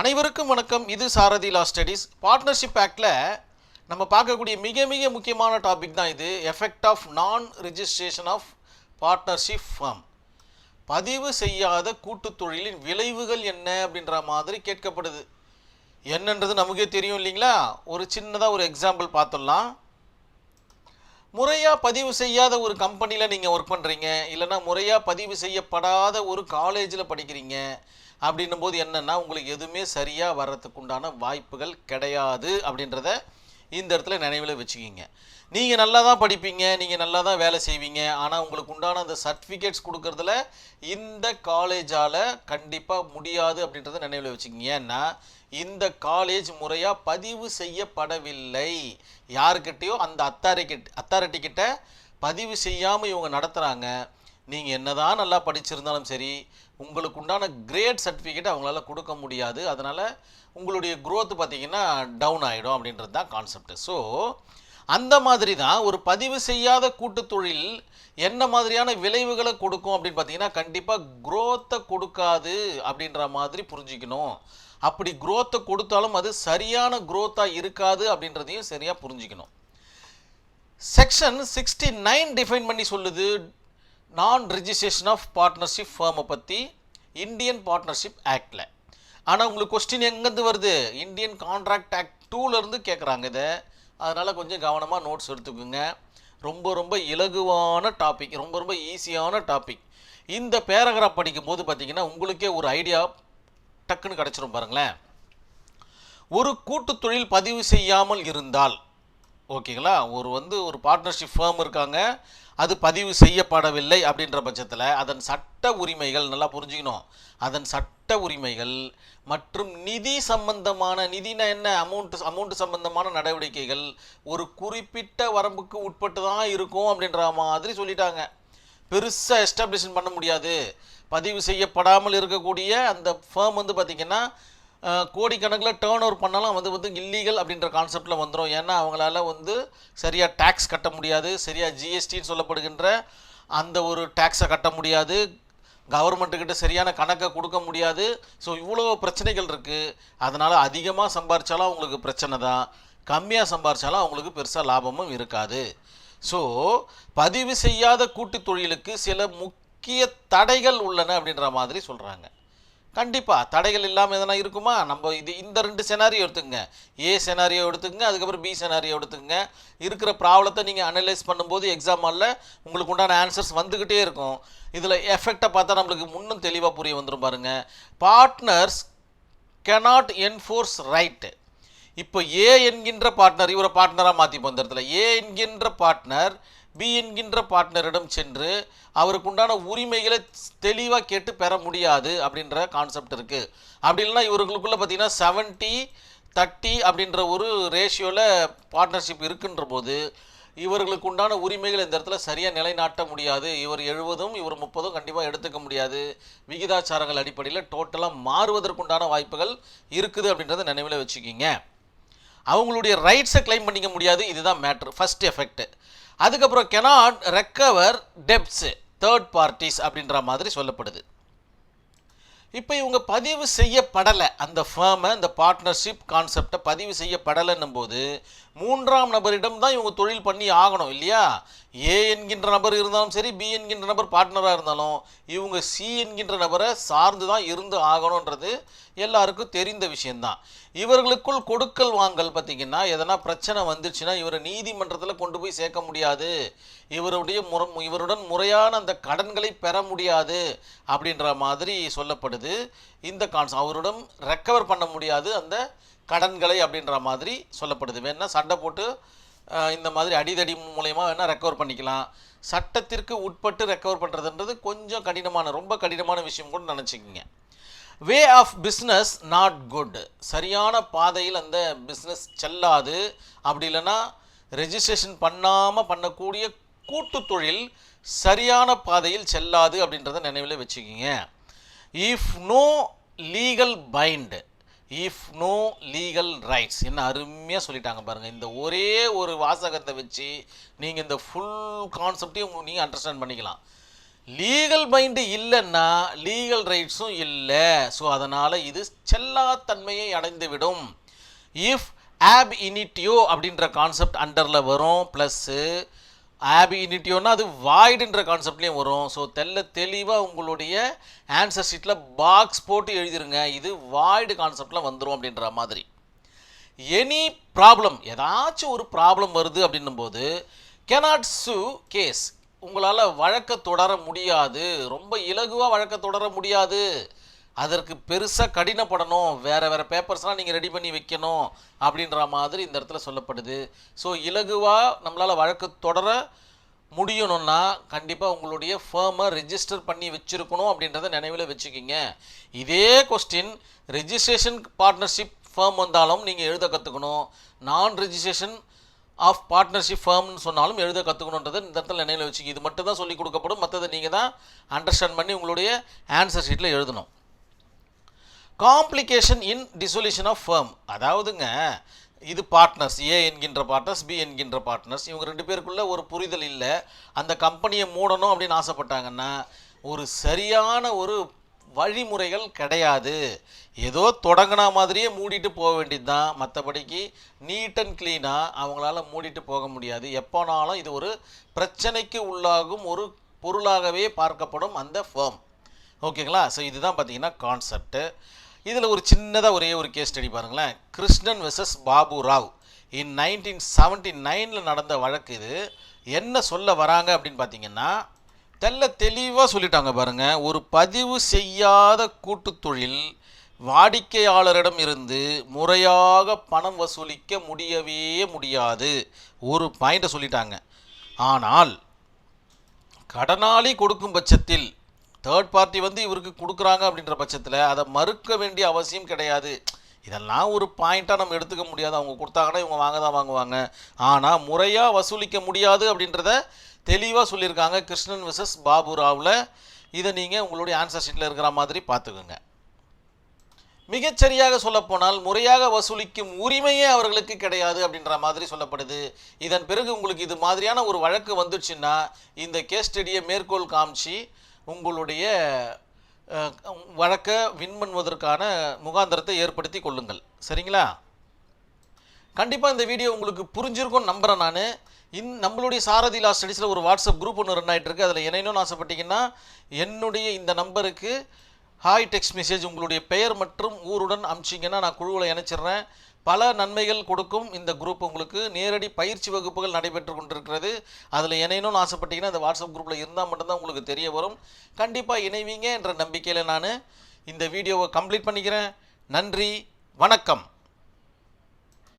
அனைவருக்கும் வணக்கம். இது சாரதி லா ஸ்டடீஸ் பார்ட்னர்ஷிப் ஆக்டில் நம்ம பார்க்கக்கூடிய மிக மிக முக்கியமான டாபிக் தான் இது. Effect of non registration of partnership firm பதிவு செய்யாத கூட்டுத் தொழிலின் விளைவுகள் என்ன அப்படின்ற மாதிரி கேட்கப்படுது. என்னன்றது நமக்கே தெரியும் இல்லைங்களா? ஒரு சின்னதாக ஒரு எக்ஸாம்பிள் பார்த்துடலாம். முறையாக பதிவு செய்யாத ஒரு கம்பெனியில் நீங்கள் ஒர்க் பண்ணுறீங்க இல்லைன்னா முறையாக பதிவு செய்யப்படாத ஒரு காலேஜில் படிக்கிறீங்க. அப்படின்னும் போது என்னென்னா உங்களுக்கு எதுவுமே சரியாக வர்றதுக்கு உண்டான வாய்ப்புகள் கிடையாது அப்படின்றத இந்த இடத்துல நினைவில் வச்சுக்கிங்க. நீங்கள் நல்லா தான் படிப்பீங்க நீங்கள் நல்லா தான் வேலை செய்வீங்க ஆனால் உங்களுக்கு உண்டான அந்த சர்டிஃபிகேட்ஸ் கொடுக்கறதுல இந்த காலேஜால் கண்டிப்பாக முடியாது அப்படின்றத நினைவில் வச்சுக்கிங்க. ஏன்னா இந்த காலேஜ் முறையாக பதிவு செய்யப்படவில்லை. யாருக்கிட்டேயோ அந்த அத்தாரிக்கிட்ட அத்தாரிட்டி கிட்ட பதிவு செய்யாமல் இவங்க நடத்துகிறாங்க நீங்கள் என்னதான் நல்லா படிச்சிருந்தாலும் சரி உங்களுக்கு உண்டான கிரேட் சர்டிஃபிகேட் அவங்களால கொடுக்க முடியாது. அதனால் உங்களுடைய growth பார்த்தீங்கன்னா டவுன் ஆகிடும் அப்படின்றது தான் கான்செப்ட் ஸோ அந்த மாதிரி தான் ஒரு பதிவு செய்யாத கூட்டு தொழில் என்ன மாதிரியான விளைவுகளை கொடுக்கும் அப்படின்னு பார்த்தீங்கன்னா கண்டிப்பாக குரோத்தை கொடுக்காது அப்படின்ற மாதிரி புரிஞ்சுக்கணும். அப்படி குரோத்தை கொடுத்தாலும் அது சரியான குரோத்தாக இருக்காது அப்படின்றதையும் சரியாக புரிஞ்சுக்கணும். செக்ஷன் சிக்ஸ்டி நைன் டிஃபைன் பண்ணி சொல்லுது நான் ரிஜிஸ்ட்ரேஷன் ஆஃப் பார்ட்னர்ஷிப் ஃபேமை பற்றி இந்தியன் பார்ட்னர்ஷிப் ஆக்டில் ஆனால் உங்களுக்கு கொஸ்டின் எங்கேருந்து வருது? இந்தியன் கான்ட்ராக்ட் ஆக்ட் டூலேருந்து கேட்குறாங்க இதை. அதனால் கொஞ்சம் கவனமாக நோட்ஸ் எடுத்துக்கோங்க. ரொம்ப ரொம்ப இலகுவான டாபிக் ரொம்ப ரொம்ப ஈஸியான டாபிக் இந்த பேராகிராஃப் படிக்கும்போது பார்த்தீங்கன்னா உங்களுக்கே ஒரு ஐடியா டக்குன்னு கிடச்சிரும் பாருங்களேன். ஒரு கூட்டு தொழில் பதிவு செய்யாமல் இருந்தால் ஓகேங்களா ஒரு வந்து ஒரு பார்ட்னர்ஷிப் ஃபேம் இருக்காங்க. அது பதிவு செய்யப்படவில்லை அப்படின்ற பட்சத்தில் அதன் சட்ட உரிமைகள் நல்லா புரிஞ்சுக்கணும். அதன் சட்ட உரிமைகள் மற்றும் நிதி சம்பந்தமான நிதினா என்ன? அமௌண்ட் அமௌண்ட் சம்பந்தமான நடவடிக்கைகள் ஒரு குறிப்பிட்ட வரம்புக்கு உட்பட்டு தான் இருக்கும் அப்படின்ற மாதிரி சொல்லிட்டாங்க. பெருசாக எஸ்டாப்ளிஷன் பண்ண முடியாது. பதிவு செய்யப்படாமல் இருக்கக்கூடிய அந்த ஃபேம் வந்து பார்த்திங்கன்னா கோடிக்கணக்கில் டேர்ன் ஓவர் பண்ணாலும் வந்து வந்து இல்லீகல் அப்படின்ற கான்செப்டில் வந்துடும் ஏன்னா அவங்களால வந்து சரியாக டேக்ஸ் கட்ட முடியாது சரியாக ஜிஎஸ்டின்னு சொல்லப்படுகின்ற அந்த ஒரு டேக்ஸை கட்ட முடியாது. கவர்மெண்ட்டுக்கிட்ட சரியான கணக்கை கொடுக்க முடியாது. ஸோ இவ்வளோ பிரச்சனைகள் இருக்குது அதனால் அதிகமாக சம்பாரித்தாலும் அவங்களுக்கு பிரச்சனை தான். கம்மியாக சம்பாரித்தாலும் அவங்களுக்கு பெருசாக லாபமும் இருக்காது. ஸோ பதிவு செய்யாத கூட்டுத் தொழிலுக்கு சில முக்கிய தடைகள் உள்ளன அப்படின்ற மாதிரி சொல்கிறாங்க கண்டிப்பாக தடைகள் இல்லாமல் எதனா இருக்குமா? நம்ம இது இந்த ரெண்டு செனாரியோ எடுத்துக்கங்க. ஏ செனாரியோ எடுத்துக்கங்க அதுக்கப்புறம் பி செனாரியோ எடுத்துக்கங்க. இருக்கிற ப்ராப்ளத்தை நீங்கள் அனலைஸ் பண்ணும்போது எக்ஸாம் ஹாலில் உங்களுக்கு உண்டான ஆன்சர்ஸ் வந்துக்கிட்டே இருக்கும். இதில் எஃபெக்டை பார்த்தா நம்மளுக்கு முன்னும் தெளிவாக புரிய வந்துடும் பாருங்கள் பார்ட்னர்ஸ் கெனாட் என்ஃபோர்ஸ் ரைட்டு இப்போ ஏ என்கின்ற பார்ட்னர் இவரை பார்ட்னராக மாற்றிப்போம் இந்த இடத்துல. ஏ என்கின்ற பார்ட்னர் பி என்கின்ற பார்ட்னரிடம் சென்று அவருக்கு உண்டான உரிமைகளை தெளிவாக கேட்டு பெற முடியாது அப்படின்ற கான்செப்ட் இருக்குது அப்படி இல்லைன்னா இவர்களுக்குள்ளே பார்த்தீங்கன்னா செவன்ட்டி தேர்ட்டி அப்படின்ற ஒரு ரேஷியோவில் பார்ட்னர்ஷிப் இருக்குன்ற போது இவர்களுக்கு உண்டான உரிமைகள் இந்த இடத்துல சரியாக நிலைநாட்ட முடியாது. இவர் எழுபதும் இவர் முப்பதும் கண்டிப்பாக எடுத்துக்க முடியாது. விகிதாச்சாரங்கள் அடிப்படையில் டோட்டலாக மாறுவதற்குண்டான வாய்ப்புகள் இருக்குது அப்படின்றத நினைவில் வச்சுக்கிங்க. அவங்களுடைய ரைட்ஸை கிளைம் பண்ணிக்க முடியாது. இதுதான் மேட்ரு ஃபர்ஸ்ட் எஃபெக்ட் அதுக்கப்புறம் cannot recover debts third parties அப்படின்ற மாதிரி சொல்லப்படுது. இப்போ இவங்க பதிவு செய்யப்படலை. அந்த ஃபேமை அந்த பார்ட்னர்ஷிப் கான்செப்டை பதிவு செய்யப்படலைன்னும் போது மூன்றாம் நபரிடம் தான் இவங்க தொழில் பண்ணி ஆகணும் இல்லையா? ஏ என்கின்ற நபர் இருந்தாலும் சரி பி என்கின்ற நபர் பார்ட்னராக இருந்தாலும் இவங்க சி என்கின்ற நபரை சார்ந்து தான் இருந்து ஆகணுன்றது எல்லாருக்கும் தெரிந்த விஷயந்தான் இவர்களுக்குள் கொடுக்கல் வாங்கல் பார்த்தீங்கன்னா எதனா பிரச்சனை வந்துச்சுன்னா இவரை நீதிமன்றத்தில் கொண்டு போய் சேர்க்க முடியாது. இவருடைய முற இவருடன் முறையான அந்த கடன்களை பெற முடியாது அப்படின்ற மாதிரி சொல்லப்படுது. இந்த கான்ஸ் அவரிடம் ரெக்கவர் பண்ண முடியாது அந்த கடன்களை அப்படின்ற மாதிரி சொல்லப்படுது. வேணால் சண்டை போட்டு இந்த மாதிரி அடிதடி மூலயமா வேணால் ரெக்கவர் பண்ணிக்கலாம். சட்டத்திற்கு உட்பட்டு ரெக்கவர் பண்ணுறதுன்றது கொஞ்சம் கடினமான ரொம்ப கடினமான விஷயம் கூட நினச்சிக்கிங்க. Way of business not good சரியான பாதையில் அந்த பிஸ்னஸ் செல்லாது. அப்படி இல்லைன்னா ரெஜிஸ்ட்ரேஷன் பண்ணாமல் பண்ணக்கூடிய கூட்டு தொழில் சரியான பாதையில் செல்லாது அப்படின்றத நினைவில் வச்சுக்கிங்க. If no legal bind if no legal rights என்ன அருமையாக சொல்லிட்டாங்க பாருங்கள் இந்த ஒரே ஒரு வாசகத்தை வச்சு நீங்கள் இந்த ஃபுல் கான்செப்டையும் நீங்கள் அண்டர்ஸ்டாண்ட் பண்ணிக்கலாம். லீகல் பைண்டு இல்லைன்னா லீகல் ரைட்ஸும் இல்லை. ஸோ அதனால் இது செல்லாத்தன்மையை அடைந்துவிடும். இஃப் ஆப் இனிட்டியோ அப்படின்ற கான்செப்ட் அண்டரில் வரும். ப்ளஸ்ஸு ஆப் அது வாய்டுன்ற கான்செப்ட்லேயும் வரும். ஸோ தெல்ல தெளிவாக உங்களுடைய ஆன்சர் ஷீட்டில் பாக்ஸ் போட்டு எழுதிருங்க. இது வாய்டு கான்செப்டில் வந்துடும் அப்படின்ற மாதிரி. எனி ப்ராப்ளம் ஏதாச்சும் ஒரு ப்ராப்ளம் வருது அப்படின்னும் போது cannot கேஸ் உங்களால் வழக்க தொடர முடியாது. ரொம்ப இலகுவாக வழக்க தொடர முடியாது. அதற்கு பெருசாக கடினப்படணும். வேறு வேறு பேப்பர்ஸ்லாம் நீங்கள் ரெடி பண்ணி வைக்கணும் அப்படின்ற மாதிரி இந்த இடத்துல சொல்லப்படுது. ஸோ இலகுவாக நம்மளால் வழக்கு தொடர முடியணும்னா கண்டிப்பாக உங்களுடைய ஃபேமை ரெஜிஸ்டர் பண்ணி வச்சுருக்கணும் அப்படின்றத நினைவில் வச்சுக்கிங்க. இதே கொஸ்டின் ரெஜிஸ்ட்ரேஷன் பார்ட்னர்ஷிப் ஃபேம் வந்தாலும் நீங்கள் எழுத கற்றுக்கணும் நான் ரெஜிஸ்ட்ரேஷன் ஆஃப் பார்ட்னர்ஷிப் ஃபேம்னு சொன்னாலும் எழுத கற்றுக்கணுன்றதை இந்த இடத்துல நினைவில் வச்சுக்கி இது மட்டும் தான் சொல்லிக் கொடுக்கப்படும். மற்றதை நீங்கள் தான் அண்டர்ஸ்டாண்ட் பண்ணி உங்களுடைய ஆன்சர் ஷீட்டில் எழுதணும். Complication in dissolution of firm அதாவதுங்க இது பார்ட்னர்ஸ் ஏ என்கின்ற பார்ட்னர்ஸ் பி என்கின்ற பார்ட்னர்ஸ் இவங்க ரெண்டு பேருக்குள்ள ஒரு புரிதல் இல்லை. அந்த கம்பெனியை மூடணும் அப்படின்னு ஆசைப்பட்டாங்கன்னா ஒரு சரியான ஒரு வழிமுறைகள் கிடையாது. ஏதோ தொடங்கின மாதிரியே மூடிட்டு போக வேண்டியது தான் மற்றபடிக்கு நீட் அண்ட் க்ளீனாக அவங்களால மூடிட்டு போக முடியாது. எப்போனாலும் இது ஒரு பிரச்சனைக்கு உள்ளாகும் ஒரு பொருளாகவே பார்க்கப்படும் அந்த ஃபேம் ஓகேங்களா ஸோ இதுதான் பார்த்தீங்கன்னா கான்செப்ட்டு இதில் ஒரு சின்னதாக ஒரே ஒரு கேஸ் ஸ்டடி பாருங்களேன். Krishnan versus Babu Rao. In nineteen seventy நைனில் நடந்த வழக்கு இது. என்ன சொல்ல வராங்க அப்படின்னு பார்த்தீங்கன்னா தெல்ல தெளிவாக சொல்லிட்டாங்க பாருங்கள் ஒரு பதிவு செய்யாத கூட்டு தொழில் வாடிக்கையாளரிடம் இருந்து முறையாக பணம் வசூலிக்க முடியவே முடியாது. ஒரு பாயிண்ட்டை சொல்லிட்டாங்க. ஆனால் கடனாளி கொடுக்கும் பட்சத்தில் தேர்ட் பார்ட்டி வந்து இவருக்கு கொடுக்குறாங்க அப்படின்ற பட்சத்தில் அதை மறுக்க வேண்டிய அவசியம் கிடையாது. இதெல்லாம் ஒரு பாயிண்ட்டாக நம்ம எடுத்துக்க முடியாது. அவங்க கொடுத்தாங்கன்னா இவங்க வாங்க தான் வாங்குவாங்க. ஆனால் முறையாக வசூலிக்க முடியாது அப்படின்றத தெளிவாக சொல்லியிருக்காங்க கிருஷ்ணன் விசஸ் பாபு ராவில். இதை நீங்கள் உங்களுடைய ஆன்சர் ஷீட்டில் இருக்கிற மாதிரி பார்த்துக்குங்க. மிகச்சரியாக சொல்லப்போனால் முறையாக வசூலிக்கும் உரிமையே அவர்களுக்கு கிடையாது அப்படின்ற மாதிரி சொல்லப்படுது. இதன் பிறகு உங்களுக்கு இது மாதிரியான ஒரு வழக்கு வந்துச்சுன்னா இந்த கேஸ் ஸ்டடியை மேற்கோள் காமிச்சு உங்களுடைய வழக்கை வின் பண்ணுவதற்கான முகாந்திரத்தை ஏற்படுத்தி கொள்ளுங்கள். சரிங்களா? கண்டிப்பாக இந்த வீடியோ உங்களுக்கு புரிஞ்சிருக்கும்னு நம்புகிறேன் நான். இன் நம்மளுடைய சாரதி லா ஸ்டடீஸில் ஒரு வாட்ஸ்அப் குரூப் ஒன்று ரன் ஆகிட்டு அதில் இணையணும்னு ஆசைப்பட்டீங்கன்னா என்னுடைய இந்த நம்பருக்கு ஹாய் டெக்ஸ்ட் மெசேஜ் உங்களுடைய பெயர் மற்றும் ஊருடன் அமிச்சிங்கன்னா நான் குழுவில் இணைச்சிடுறேன். பல நன்மைகள் கொடுக்கும் இந்த குரூப் உங்களுக்கு. நேரடி பயிற்சி வகுப்புகள் நடைபெற்று கொண்டிருக்கிறது. அதில் இணையணும்னு ஆசைப்பட்டீங்கன்னா இந்த வாட்ஸ்அப் குரூப்பில் இருந்தால் மட்டும்தான் உங்களுக்கு தெரிய வரும். கண்டிப்பாக இணைவீங்க என்ற நம்பிக்கையில் நான் இந்த வீடியோவை கம்ப்ளீட் பண்ணிக்கிறேன். நன்றி வணக்கம்.